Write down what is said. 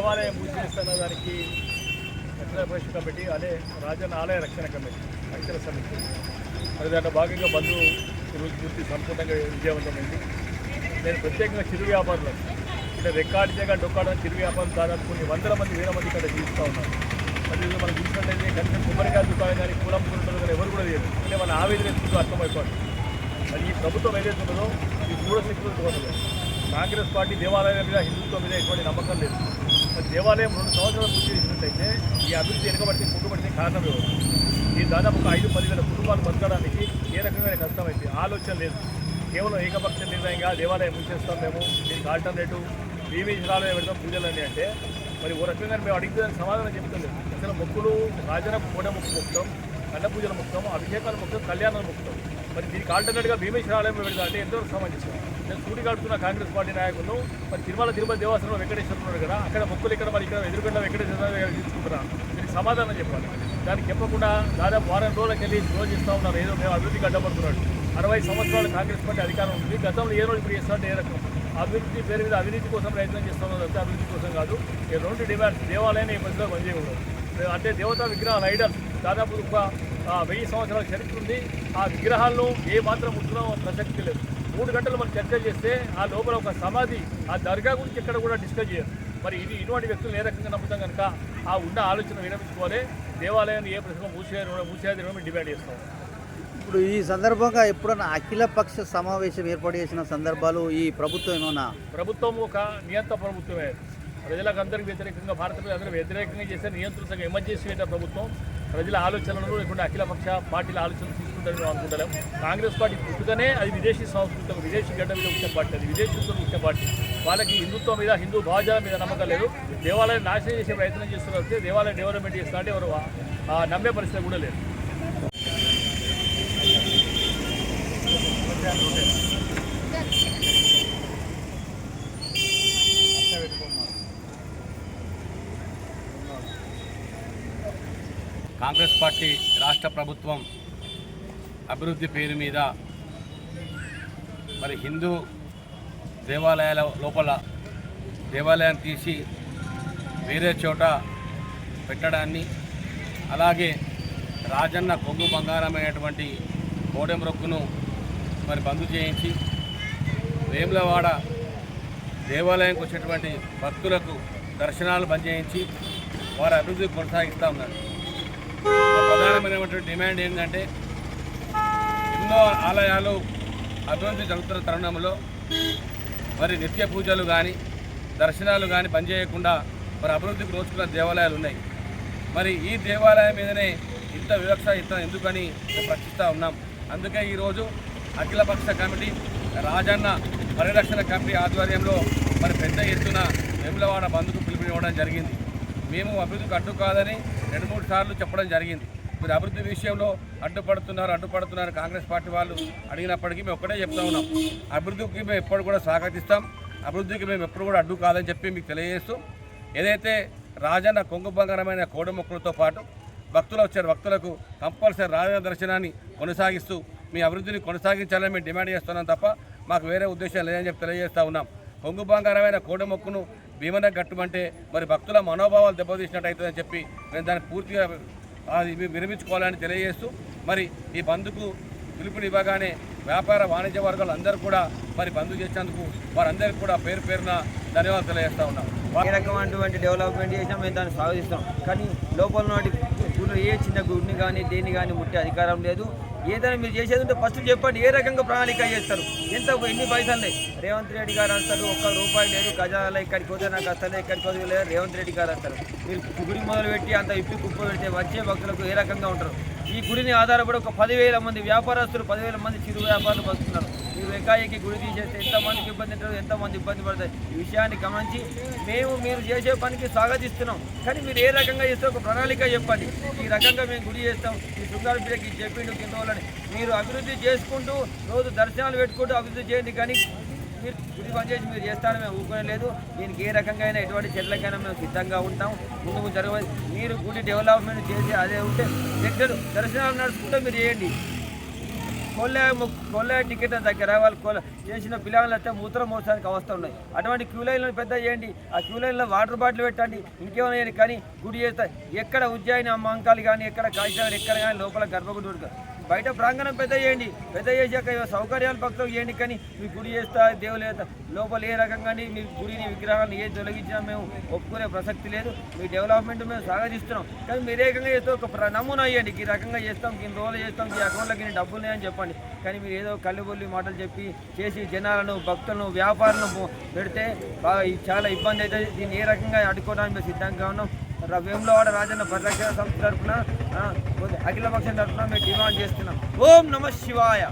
దేవాలయం మూసివేస్తున్న దానికి రక్షణ పరిషత్ కమిటీ అదే రాజన్న ఆలయ రక్షణ కమిటీ రక్షణ సమితి. మరి దాంట్లో భాగంగా బంధు ఈరోజు పూర్తి సంపూర్ణంగా విజయవంతమైంది. నేను ప్రత్యేకంగా చిరు వ్యాపారులు అంటే రెక్కాడి చేయగా డొక్కాడ చిరు వ్యాపారులు దాదాపు కొన్ని వందల మంది వేల మంది ఇక్కడ జీవిస్తూ ఉన్నారు. మరి మనం చూసినట్లయితే కనీసం కొబ్బరికాయ దుకాణం కానీ కులం కొనుగోలు కానీ ఎవరు కూడా లేదు అంటే మన ఆవేదన ఎత్తుకుంటూ అర్థమైపోతుంది మరి ఈ ప్రభుత్వం ఏదైతే ఉన్నదో ఈ మూఢ శక్తులు కోరలేదు కాంగ్రెస్ పార్టీ దేవాలయాల మీద హిందుత్వం మీద ఎటువంటి నమ్మకం లేదు. మరి దేవాలయం రెండు సంవత్సరాలు పూర్తి చేసినట్లయితే ఈ అభివృద్ధి వెనుకబడితే కుంటుబడితే కారణం ఎవరు? ఈ దాదాపు ఒక ఐదు పదివేల కుటుంబాలు బతకడానికి ఏ రకమైన కష్టమైంది ఆలోచన లేదు. కేవలం ఏకపక్ష నిర్ణయంగా దేవాలయం ముంచేస్తాం మేము. దీనికి ఆల్టర్నేటివ్ బీవీజనాలయం పెడతాం పూజలని అంటే. మరి ఓ రకంగా మేము అడిగితే సమాధానం చెప్తలేదు. అసలు మొక్కులు రాజన కోడ మొక్కు మొక్కుతాం అన్న పూజలు మొక్కుతాం అభిషేకాలు మొక్కుతాం కళ్యాణాలు మొక్కుతాం మరి దీనికి ఆల్టర్నేట్గా భీమేశ్వరాలయం పెడతా అంటే ఎంతో సమంజసం నేను సూటి కడుతున్న కాంగ్రెస్ పార్టీ నాయకులు మరి తిరుమల తిరుపతి దేవస్థానం వెంకటేశ్వర కదా అక్కడ మొక్కులు ఇక్కడ మరి ఇక్కడ ఎదురుగడ్డ వెంకటేశ్వర దగ్గర దీనికి సమాధానం చెప్పాలి. దానికి చెప్పకుండా దాదాపు వారం రోజులకెళ్ళి వెళ్ళి రోజు ఇస్తూ ఉన్నారు. ఏదో మేము అభివృద్ధికి అడ్డపడుతున్నాడు. అరవై సంవత్సరాలు కాంగ్రెస్ పార్టీ అధికారం ఉంది. గతంలో ఏ రోజు ఇప్పుడు చేస్తారంటే ఏ రకం? అభివృద్ధి పేరు మీద అవినీతి కోసం ప్రయత్నం చేస్తున్నారు తప్పితే అభివృద్ధి కోసం కాదు. ఈ రెండు డిమాండ్స్ దేవాలయాన్ని ఈ మధ్యలో పనిచేయకూడదు అంటే దేవతా విగ్రహాలు ఐడల్ దాదాపు ఒక వెయ్యి సంవత్సరాల చరిత్ర ఉంది. ఆ విగ్రహాలను ఏ మాత్రం ముట్టుకున్నా ప్రసక్తి లేదు. మూడు గంటలు మనం చర్చ చేస్తే ఆ లోపల ఒక సమాధి ఆ దర్గా గురించి ఎక్కడ కూడా డిస్కస్ చేయరు. మరి ఇది ఇటువంటి వ్యక్తులు ఏ రకంగా నమ్ముతాం కనుక ఆ ఉన్న ఆలోచన విరమించుకోవాలి. దేవాలయాన్ని ఏ ప్రశ్న మూసేయాలి మూసేయాలి మేము డిమాండ్ చేస్తాం. ఇప్పుడు ఈ సందర్భంగా ఎప్పుడన్నా అఖిల పక్ష సమావేశం ఏర్పాటు చేసిన సందర్భాలు ఈ ప్రభుత్వం ఏమైనా ప్రభుత్వం ఒక నియంత్ర ప్రభుత్వమే. ప్రజలకు అందరికి వ్యతిరేకంగా భారత ప్రజలందరూ వ్యతిరేకంగా చేసే నియంత్రణ ఎమర్జెన్సీ అయిన ప్రభుత్వం. ప్రజల ఆలోచనలు లేకుండా అఖిలపక్ష పార్టీల ఆలోచనలు తీసుకుంటారని మేము అనుకుంటాం కాంగ్రెస్ పార్టీ పుట్టుకనే అది విదేశీ సంస్కృతం విదేశీ గడ్డ మీద వచ్చే పార్టీ అది విదేశీతో వచ్చే పార్టీ. వాళ్ళకి హిందుత్వం మీద హిందూ భావజాలం మీద నమ్మకం లేదు. దేవాలయం నాశనం చేసే ప్రయత్నం చేస్తున్నారు వస్తే దేవాలయం డెవలప్మెంట్ చేస్తా వారు ఎవరు నమ్మే పరిస్థితి కూడా లేదు. కాంగ్రెస్ పార్టీ రాష్ట్ర ప్రభుత్వం అభివృద్ధి పేరు మీద మరి హిందూ దేవాలయాల లోపల దేవాలయం తీసి వేరే చోట పెట్టడాన్ని అలాగే రాజన్న కొంగు బంగారమైనటువంటి కోడెం రొక్కును మరి బంద్ చేయించి వేములవాడ దేవాలయంకి వచ్చేటువంటి భక్తులకు దర్శనాలు బంద్ చేయించి వారి అభివృద్ధి కొనసాగిస్తూ ఉన్నారు. డిమాండ్ ఏంటంటే ఎన్నో ఆలయాలు అభివృద్ధి జరుగుతున్న తరుణంలో మరి నిత్య పూజలు కానీ దర్శనాలు కానీ పనిచేయకుండా మరి అభివృద్ధికి రోజుకున్న దేవాలయాలు ఉన్నాయి. మరి ఈ దేవాలయం మీదనే ఇంత వివక్ష ఇంత ఎందుకని ప్రశ్నిస్తూ ఉన్నాం. అందుకే ఈరోజు అఖిలపక్ష కమిటీ రాజన్న పరిరక్షణ కమిటీ ఆధ్వర్యంలో మరి పెద్ద ఎత్తున వెములవాడ బంధుకు పిలుపునివ్వడం జరిగింది. మేము అభివృద్ధికి అడ్డు కాదని రెండు మూడు సార్లు చెప్పడం జరిగింది. మీరు అభివృద్ధి విషయంలో అడ్డుపడుతున్నారు అడ్డుపడుతున్నారు కాంగ్రెస్ పార్టీ వాళ్ళు. అడిగినప్పటికీ మేము ఒక్కటే చెప్తా ఉన్నాం. అభివృద్ధికి మేము ఎప్పుడు కూడా స్వాగతిస్తాం. అభివృద్ధికి మేము ఎప్పుడు కూడా అడ్డు కాదని చెప్పి మీకు తెలియజేస్తూ ఏదైతే రాజన్న కొంగు బంగారమైన కోడి మొక్కలతో పాటు భక్తులు వచ్చారు భక్తులకు కంపల్సరీ రాజన్న దర్శనాన్ని కొనసాగిస్తూ మీ అభివృద్ధిని కొనసాగించాలని మేము డిమాండ్ చేస్తున్నాం తప్ప మాకు వేరే ఉద్దేశం లేదని చెప్పి తెలియజేస్తూ ఉన్నాం. కొంగు బంగారమైన కోడి మొక్కును భీమన కట్టమంటే మరి భక్తుల మనోభావాలు దెబ్బతీసినట్టు అవుతుందని చెప్పి మేము దాన్ని పూర్తిగా అది విరమించుకోవాలని తెలియజేస్తూ మరి ఈ బంద్కు పిలుపునివ్వగానే వ్యాపార వాణిజ్య వర్గాలు అందరూ కూడా మరి బంద్ చేసినందుకు వారందరికీ కూడా పేరు పేరున ధన్యవాదాలు తెలియజేస్తా ఉన్నాం. ఏ రకమైనటువంటి డెవలప్మెంట్ చేసినా మేము దాన్ని స్వాగతిస్తాం కానీ లోపల నాటి ఏ చిన్న గుడిని కానీ దేన్ని కానీ ముట్టే అధికారం లేదు. ఏదైనా మీరు చేసేది ఉంటే ఫస్ట్ చెప్పండి ఏ రకంగా ప్రణాళిక చేస్తారు? ఎంత ఎన్ని పైసలు ఉన్నాయి? రేవంత్ రెడ్డి గారు అంటారు ఒక్క రూపాయి లేదు ఖజానాలో ఇక్కడికి పోతే నాకు వస్తలే ఇక్కడికి పోతే లేదు రేవంత్ రెడ్డి గారు అంటారు. మీరు గుడి మొదలు పెట్టి అంత ఇప్పి కుప్ప పెడితే వచ్చే భక్తులకు ఏ రకంగా ఉంటారు? ఈ గుడిని ఆధారపడి ఒక పదివేల మంది వ్యాపారస్తులు పదివేల మంది చిరు వ్యాపారులు బతుకుతున్నారు. మీరు ఎకాయికి గుడి తీసేస్తే ఎంతమందికి ఇబ్బంది ఉంటారు ఎంతమంది ఇబ్బంది పడతాయి ఈ విషయాన్ని గమనించి మేము మీరు చేసే పనికి స్వాగతిస్తున్నాం. కానీ మీరు ఏ రకంగా చేస్తే ఒక ప్రణాళిక చెప్పండి. ఈ రకంగా మేము గుడి చేస్తాం. ఈ శృంగారపీఠకి ఇది చెప్పిండు కింద వాళ్ళని మీరు అభివృద్ధి చేసుకుంటూ రోజు దర్శనాలు పెట్టుకుంటూ అభివృద్ధి చేయండి కానీ మీరు గుడి పని చేసి మీరు చేస్తారని మేము ఊరుకునే లేదు. దీనికి ఏ రకంగా అయినా ఎటువంటి చర్యలకైనా మేము సిద్ధంగా ఉంటాం. ముందుకు జరగదు మీరు గుడి డెవలప్మెంట్ చేసి అదే ఉంటే దగ్గర దర్శనాలు నడుచుకుంటే మీరు చేయండి. కొల్లే కొల్లే టికెట్ దగ్గర వాళ్ళు కొల్ల చేసిన పిల్లలు అయితే మూత్రం మోసానికి అవస్థ ఉన్నాయి. అటువంటి క్యూ లైన్లను పెద్ద చేయండి. ఆ క్యూ లైన్లో వాటర్ బాటిల్ పెట్టండి. ఇంకేమైనా చేయండి. కానీ గుడి చేస్తే ఎక్కడ ఉజ్జాయిని అమ్మంకాలు కానీ ఎక్కడ కాశీనగర్ ఎక్కడ కానీ లోపల గర్భగుడి ఉడక బయట ప్రాంగణం పెద్ద చేయండి. పెద్ద చేసాక సౌకర్యాలు భక్తులు చేయండి కానీ మీ గుడి చేస్తా దేవులు లోపల ఏ రకంగా మీ గుడిని విగ్రహాలను ఏ తొలగించినా మేము ఒప్పుకునే ప్రసక్తి లేదు. మీ డెవలప్మెంట్ మేము స్వాగతిస్తున్నాం కానీ మీరు ఏకంగా చేస్తే ఒక ప్ర- నమూనా అయ్యండి ఈ రకంగా చేస్తాం ఈ రోజులు చేస్తాం ఈ అకౌంట్లోకి డబ్బులు లేదని చెప్పండి. కానీ మీరు ఏదో కళ్ళుబొల్లి మాటలు చెప్పి చేసి జనాలను భక్తులను వ్యాపారులను పెడితే బాగా చాలా ఇబ్బంది అవుతుంది. దీన్ని ఏ రకంగా అడ్డుకోవడానికి మేము సిద్ధంగా ఉన్నాం. వేములవాడ రాజన్న పరిరక్షణ సంస్థ తరఫున అఖిలపక్షం అఖిల తరఫున మేము డిమాండ్ చేస్తున్నాం. ఓం నమ శివాయ.